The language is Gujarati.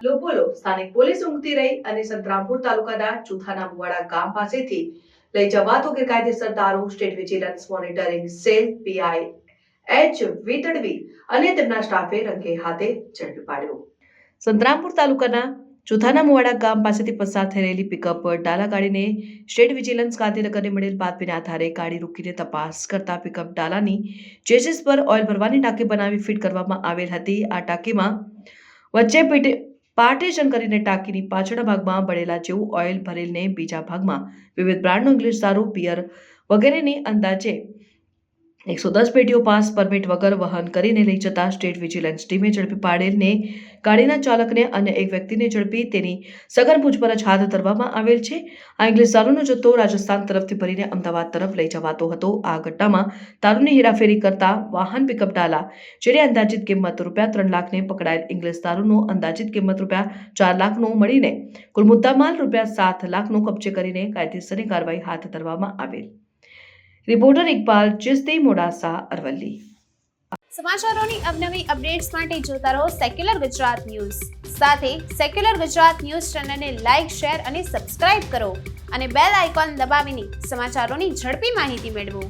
સ્થાનિક પોલીસ ઊંઘતી રહી અને સંતરામપુર તાલુકાના ચુથાના મુવાડા ગામ પાસેથી લઈ જવાતો ગેરકાયદેસર દારૂ, state vigilance, monitoring cell, PI, H વીતડવી અને તેમના સ્ટાફે રંગે હાથે ઝડપી પાડ્યો. સંતરામપુર તાલુકાના ચુથાના મુવાડા ગામ પાસેથી પસાર થઈ રહેલી પિકઅપ ડાલા ગાડીને સ્ટેટ વિજિલન્સ ગાંધીનગરને મળેલ બાતમીના આધારે ગાડી રોકીને તપાસ કરતા પિકઅપ ડાલાની ચેસીસ પર ઓઇલ ભરવાની ટાંકી બનાવી ફિટ કરવામાં આવેલ હતી. આ ટાંકીમાં વચ્ચે પીટે પાર્ટીશન કરીને ટાંકીની પાછળના ભાગમાં બળેલા જેવું ઓઇલ ભરેલને બીજા ભાગમાં વિવિધ બ્રાન્ડનું ઇંગ્લિશ દારૂ બિયર વગેરેની અંદાજે એકસો દસ પેટીઓ પાસ પરમિટ વગર વહન કરીને લઈ જતા સ્ટેટ વિજિલન્સ ટીમે ઝડપી પાડેલને ગાડીના ચાલકને અને એક વ્યક્તિને ઝડપી તેની સઘન પૂછપરછ હાથ ધરવામાં આવેલ છે. આ ઇંગ્લિશ દારૂનો જથ્થો રાજસ્થાન તરફથી ભરીને અમદાવાદ તરફ લઈ જવાતો હતો. આ ઘટનામાં દારૂની હેરાફેરી કરતા વાહન પિકઅપ ડાલા જેની અંદાજિત કિંમત રૂપિયા ત્રણ લાખને પકડાયેલ ઇંગ્લિશ દારૂનો અંદાજિત કિંમત રૂપિયા ચાર લાખનો મળીને કુલ મુદ્દામાલ રૂપિયા સાત લાખનો કબજે કરીને કાયદેસરની કાર્યવાહી હાથ ધરવામાં આવેલ. રિપોર્ટર ઇકબાલ, ચિસ્તી, મોડાસા, અરવલ્લી. સમાચારોની અવનવી અપડેટ્સ માટે જોતા રહો સેક્યુલર ગુજરાત ન્યૂઝ. સાથે સેક્યુલર ગુજરાત ન્યૂઝ ચેનલને લાઇક શેર અને સબસ્ક્રાઇબ કરો અને બેલ આઇકોન દબાવીને સમાચારોની ઝડપી માહિતી મેળવો.